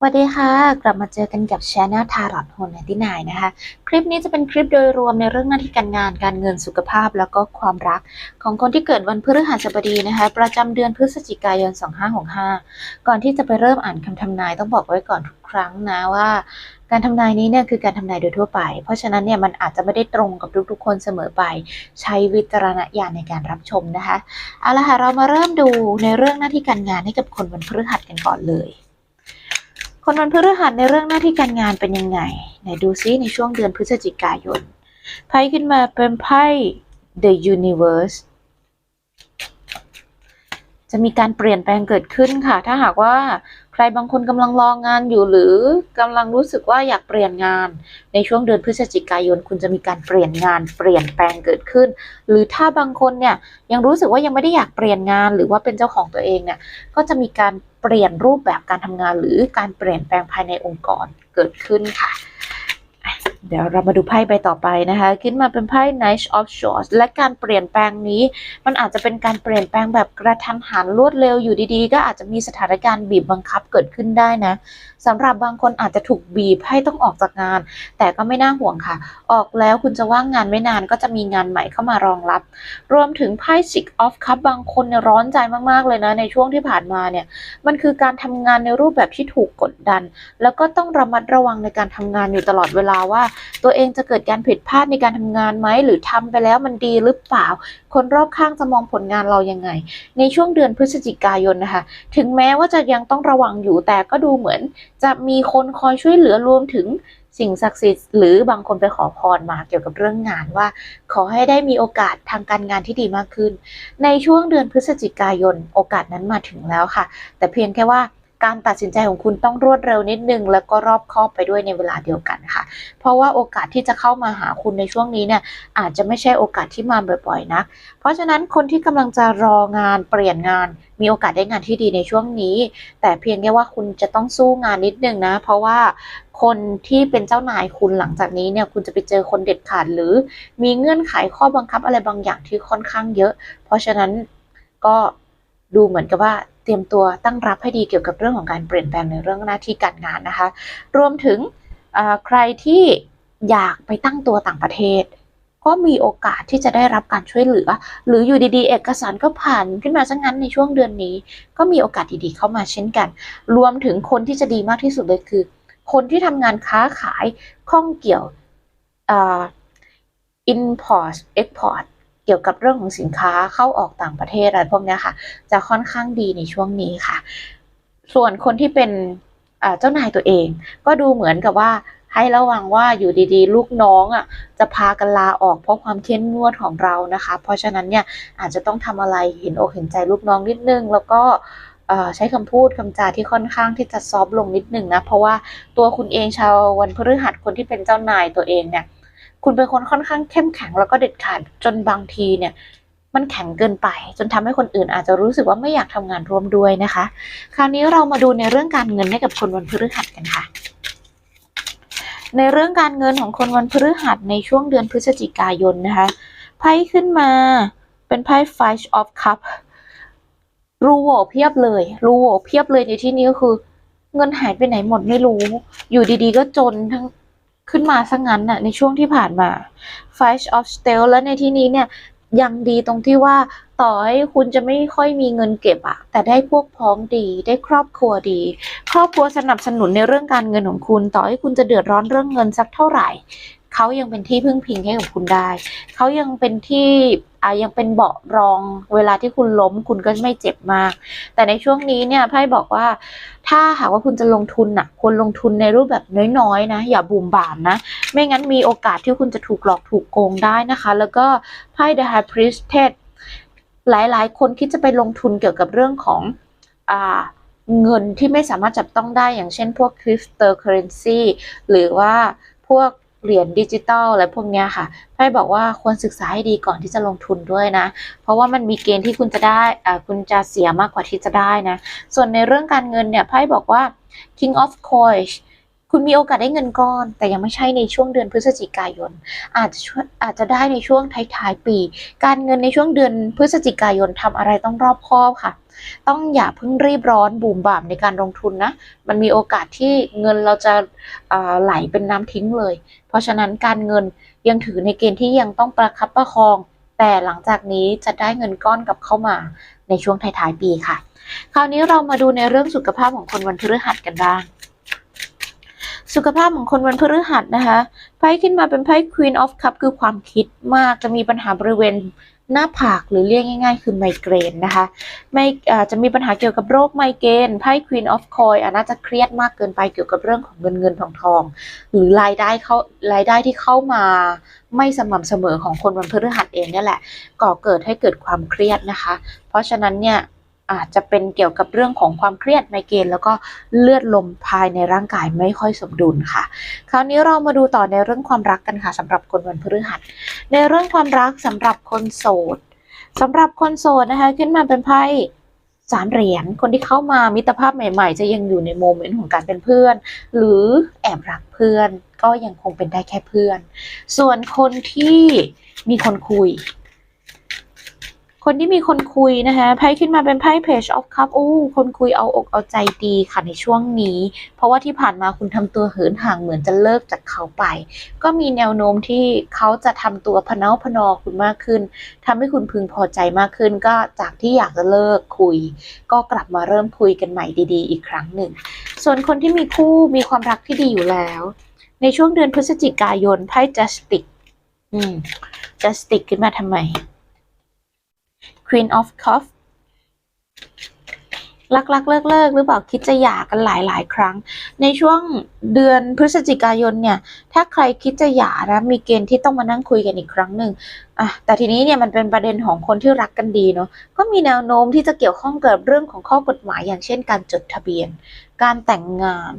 สวัสดีค่ะ กลับมาเจอกันกับ Channel Tarot โฮนที่นายนะคะ คลิปนี้จะเป็นคลิปโดยรวมในเรื่องหน้าที่การงานการเงินสุขภาพแล้วก็ความรัก ของคนที่เกิดวันพฤหัสบดีนะคะ ประจำเดือนพฤศจิกายน 2565 ก่อนที่จะไปเริ่มอ่านคำทำนายต้องบอกไว้ก่อนทุกครั้งนะว่าการทำนายนี้เนี่ยคือการทำนายโดยทั่วไป เพราะฉะนั้นเนี่ยมันอาจจะไม่ได้ตรงกับทุกๆคนเสมอไป ใช้วิจารณญาณในการรับชมนะคะ เอาละค่ะเรามาเริ่มดูในเรื่องหน้าที่การงานให้กับคนวันพฤหัสกันก่อนเลย คนวันพฤหัสในเรื่องหน้าที่การงานเป็นยังไงไหนดูซิในช่วงเดือนพฤศจิกายน ไพ่ขึ้นมาเป็นไพ่ The Universe จะมีการเปลี่ยนแปลงเกิดขึ้นค่ะ ถ้าหากว่าใครบางคนกำลังรองงานอยู่หรือกำลังรู้สึกว่าอยากเปลี่ยนงาน ในช่วงเดือนพฤศจิกายน คุณจะมีการเปลี่ยนงาน เปลี่ยนแปลงเกิดขึ้น หรือถ้าบางคนเนี่ยยังรู้สึกว่ายังไม่ได้อยากเปลี่ยนงาน หรือว่าเป็นเจ้าของตัวเองเนี่ยก็จะมีการ เปลี่ยนรูปแบบการทำงานหรือการเปลี่ยนแปลงภายในองค์กรเกิดขึ้นค่ะ เดี๋ยวเรามาดูไพ่ใบต่อไปนะคะ ขึ้นมาเป็นไพ่ Knight of Swords และการเปลี่ยนแปลงนี้ มันอาจจะเป็นการเปลี่ยนแปลงแบบกระทันหันรวดเร็วอยู่ดีๆ ก็อาจจะมีสถานการณ์บีบบังคับเกิดขึ้นได้นะสำหรับบางคนอาจจะถูกบีบให้ต้องออกจากงาน แต่ก็ไม่น่าห่วงค่ะ ออกแล้วคุณจะว่างงานไม่นานก็จะมีงานใหม่เข้ามารองรับ รวมถึงไพ่ Six of Cup บางคนร้อนใจมากๆเลยนะ ในช่วงที่ผ่านมาเนี่ยมันคือการทำงานในรูปแบบที่ถูกกดดัน แล้วก็ต้องระมัดระวังในการทำงานอยู่ตลอดเวลาว่าตัวเองจะเกิดการผิดพลาดในการทำงานไหมหรือทำไปแล้วมันดีหรือเปล่า คนรอบข้างจะมองผลงานเรายังไง ในช่วงเดือนพฤศจิกายนนะคะ ถึงแม้ว่าจะยังต้องระวังอยู่แต่ก็ดูเหมือน จะมีคนคอยช่วยเหลือรวมถึงสิ่งศักดิ์สิทธิ์หรือบางคนไปขอพรมาเกี่ยวกับเรื่องงานว่า ขอให้ได้มีโอกาสทางการงานที่ดีมากขึ้น ในช่วงเดือนพฤศจิกายนโอกาสนั้นมาถึงแล้วค่ะ แต่เพียงแค่ว่า การตัดสินใจของคุณต้องรวดเร็วนิดนึง แล้วก็รอบคอบไปด้วยในเวลาเดียวกันค่ะ เพราะว่าโอกาสที่จะเข้ามาหาคุณในช่วงนี้เนี่ยอาจจะไม่ใช่โอกาสที่มาบ่อยๆนะเพราะฉะนั้นคนที่กำลังจะรองานเปลี่ยนงาน มีโอกาสได้งานที่ดีในช่วงนี้ แต่เพียงแค่ว่าคุณจะต้องสู้งานนิดนึงนะ เพราะว่าคนที่เป็นเจ้านายคุณหลังจากนี้เนี่ยคุณจะไปเจอคนเด็ดขาดหรือ มีเงื่อนไขข้อบังคับอะไรบางอย่างที่ค่อนข้างเยอะ เพราะฉะนั้นก็ดูเหมือนกับว่า เตรียมตัวตั้งรับให้ดีเกี่ยวกับเรื่องของการเปลี่ยนแปลงในเรื่องหน้าที่การงานนะคะ รวมถึงใครที่อยากไปตั้งตัวต่างประเทศ ก็มีโอกาสที่จะได้รับการช่วยเหลือ หรืออยู่ดีๆ เอกสารก็ผ่านขึ้นมาซะงั้นในช่วงเดือนนี้ ก็มีโอกาสดีๆเข้ามาเช่นกัน รวมถึงคนที่จะดีมากที่สุดเลยคือ คนที่ทำงานค้าขายข้องเกี่ยวอ่า import export เกี่ยวกับเรื่องของสินค้าเข้าออกต่างประเทศอะไรพวกนี้ค่ะ จะค่อนข้างดีในช่วงนี้ค่ะ ส่วนคนที่เป็นเจ้านายตัวเอง ก็ดูเหมือนกับว่าให้ระวังว่าอยู่ดีๆ ลูกน้องอะจะพากันลาออกเพราะความเข้มงวดของเรานะคะ เพราะฉะนั้นเนี่ยอาจจะต้องทำอะไรเห็นอกเห็นใจลูกน้องนิดนึง แล้วก็ใช้คำพูดคำจาที่ค่อนข้างที่จะซอฟลงนิดนึงนะ เพราะว่าตัวคุณเองชาววันพฤหัสคนที่เป็นเจ้านายตัวเองเนี่ย คุณเป็นคนค่อนข้างเข้มแข็งแล้วก็เด็ดขาดจนบางทีเนี่ย มันแข็งเกินไป จนทำให้คนอื่นอาจจะรู้สึกว่าไม่อยากทำงานร่วมด้วยนะคะ คราวนี้เรามาดูในเรื่องการเงินให้กับคนวันพฤหัสกันค่ะ ในเรื่องการเงินของคนวันพฤหัสในช่วงเดือนพฤศจิกายนนะคะไพ่ขึ้นมาเป็นไพ่ Five of Cup รูโหวเพียบเลยรูโหวเพียบเลยในที่นี้ก็คือ เงินหายไปไหนหมดไม่รู้ อยู่ดีๆ ก็จนทั้ง ขึ้นมาซะงั้นน่ะในช่วงที่ผ่านมา Five of Steel แล้วในที่นี้เนี่ยยังดีตรงที่ว่าต่อให้คุณจะไม่ค่อยมีเงินเก็บอะแต่ได้พวกพ้องดี ได้ครอบครัวดี ครอบครัวสนับสนุนในเรื่องการเงินของคุณ ต่อให้คุณจะเดือดร้อนเรื่องเงินสักเท่าไหร่ เขายังเป็นที่พึ่งพิงให้กับคุณได้ เขายังเป็นที่อ่ายังเป็นเบาะรองเวลาที่คุณล้มคุณก็ไม่เจ็บมาก แต่ในช่วงนี้เนี่ยไพ่บอกว่า ถ้าหากว่าคุณจะลงทุนน่ะควรลงทุนในรูปแบบน้อยๆนะ อย่าบูมบามนะ ไม่งั้นมีโอกาสที่คุณจะถูกหลอกถูกโกงได้นะคะ แล้วก็ไพ่ The High Priestess หลายๆ คนคิดจะไปลงทุนเกี่ยวกับเรื่องของอ่าเงินที่ไม่สามารถจับต้องได้อย่างเช่นพวก cryptocurrency หรือว่าพวก เหรียญดิจิตอลอะไรพวกนี้ค่ะไพ่บอกว่าควรศึกษาให้ดีก่อนที่จะลงทุนด้วยนะ เพราะว่ามันมีเกณฑ์ที่คุณจะได้คุณจะเสียมากกว่าที่จะได้นะ ส่วนในเรื่องการเงินเนี่ยไพ่บอกว่า King of Coins คุณมีโอกาสได้เงินก้อน แต่ยังไม่ใช่ในช่วงเดือนพฤศจิกายน อาจจะอาจจะได้ในช่วงท้ายๆปี การเงินในช่วงเดือนพฤศจิกายนทำอะไรต้องรอบคอบค่ะ ต้องอย่าเพิ่งรีบร้อนบูมบ่ามในการลงทุนนะ มันมีโอกาสที่เงินเราจะาไหลเป็นน้ำทิ้งเลย เพราะฉะนั้นการเงินยังถือในเกณฑ์ที่ยังต้องประคับประคอง แต่หลังจากนี้จะได้เงินก้อนกลับเข้ามาในช่วงท้ายๆปีค่ะ คราวนี้เรามาดูในเรื่องสุขภาพของคนวันพฤหัสกันบ้าง สุขภาพของคนวันพฤหัสนะคะไพ่ขึ้นมาเป็นไพ่ Queen of Cup คือความคิดมากจะมีปัญหาบริเวณหน้าผากหรือเรียกง่าย ๆ คือไมเกรนนะคะไม่อาจะมีปัญหาเกี่ยวกับโรคไมเกรนไพ่ Queen of Coin อะน่าจะเครียดมากเกินไปเกี่ยวกับเรื่องของเงินเงินทองทอง หรือรายได้เข้ารายได้ที่เข้ามาไม่สม่ำเสมอของคนวันพฤหัสเองเนี่ยแหละก่อเกิดให้เกิดความเครียดนะคะ เพราะฉะนั้นเนี่ย อาจจะเป็นเกี่ยวกับเรื่องของความเครียดไมเกรนแล้วก็เลือดลมภายในร่างกายไม่ค่อยสมดุลค่ะ คราวนี้เรามาดูต่อในเรื่องความรักกันค่ะสำหรับคนวันพฤหัส ในเรื่องความรักสำหรับคนโสดสำหรับคนโสดนะคะ ขึ้นมาเป็นไพ่สามเหรียญคนที่เข้ามามิตรภาพใหม่ ๆ จะยังอยู่ในโมเมนต์ของการเป็นเพื่อน หรือแอบรักเพื่อนก็ยังคงเป็นได้แค่เพื่อน ส่วนคนที่มีคนคุย คนที่มีคนคุยนะคะไพ่ขึ้นมาเป็นไพ่ Page of Cup โอ้คนคุยเอาอกเอาใจดีค่ะในช่วงนี้ เพราะว่าที่ผ่านมาคุณทำตัวเหินห่างเหมือนจะเลิกจากเขาไป ก็มีแนวโน้มที่เขาจะทำตัวพเนาพนอคุณมากขึ้นทำให้คุณพึงพอใจมากขึ้น ก็จากที่อยากจะเลิกคุย ก็กลับมาเริ่มคุยกันใหม่ดี ๆ อีกครั้งหนึ่ง ส่วนคนที่มีคู่มีความรักที่ดีอยู่แล้ว ในช่วงเดือนพฤศจิกายนไพ่ Justice อืม Justice ขึ้นมาทำไม Queen of Cups รักรักเลิกเลิกหรือเปล่าคิดจะหย่ากันหลายหลายๆครั้ง ในช่วงเดือนพฤศจิกายนเนี่ย ถ้าใครคิดจะหย่านะมีเกณฑ์ที่ต้องมานั่งคุยกันอีกครั้งหนึ่งอะแต่ทีนี้เนี่ยมันเป็นประเด็นของคนที่รักกันดีเนาะก็มีแนวโน้มที่จะเกี่ยวข้องกับเรื่องของข้อกฎหมายอย่างเช่น การจดทะเบียน การแต่งงาน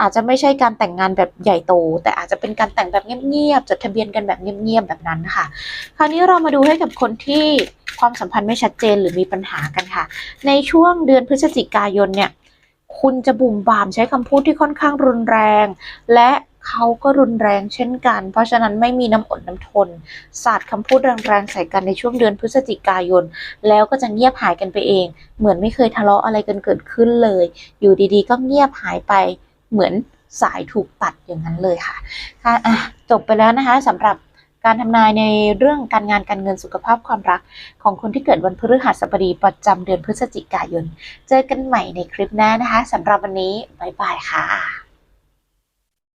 อาจจะไม่ใช่การแต่งงานแบบใหญ่โต แต่อาจจะเป็นการแต่งแบบเงียบๆจดทะเบียนกันแบบเงียบๆแบบนั้นค่ะ คราวนี้เรามาดูให้กับคนที่ความสัมพันธ์ไม่ชัดเจนหรือมีปัญหากันค่ะ ในช่วงเดือนพฤศจิกายนเนี่ย คุณจะบุ่มบามใช้คำพูดที่ค่อนข้างรุนแรง และเขาก็รุนแรงเช่นกัน เพราะฉะนั้นไม่มีน้ำอดน้ำทน สาดคำพูดแรงๆใส่กันในช่วงเดือนพฤศจิกายน แล้วก็จะเงียบหายกันไปเอง เหมือนไม่เคยทะเลาะอะไรกันเกิดขึ้นเลย อยู่ดีๆ ก็เงียบหายไป เหมือนสายถูกตัดอย่างนั้นเลยค่ะค่ะะจบไปแล้วนะคะสำหรับการทำนายในเรื่องการงานการเงินสุขภาพความรัก ของคนที่เกิดวันพฤหัสบดีประจำเดือนพฤศจิกายน เจอกันใหม่ในคลิปหน้านะคะสำหรับวันนี้ บ๊ายบายค่ะ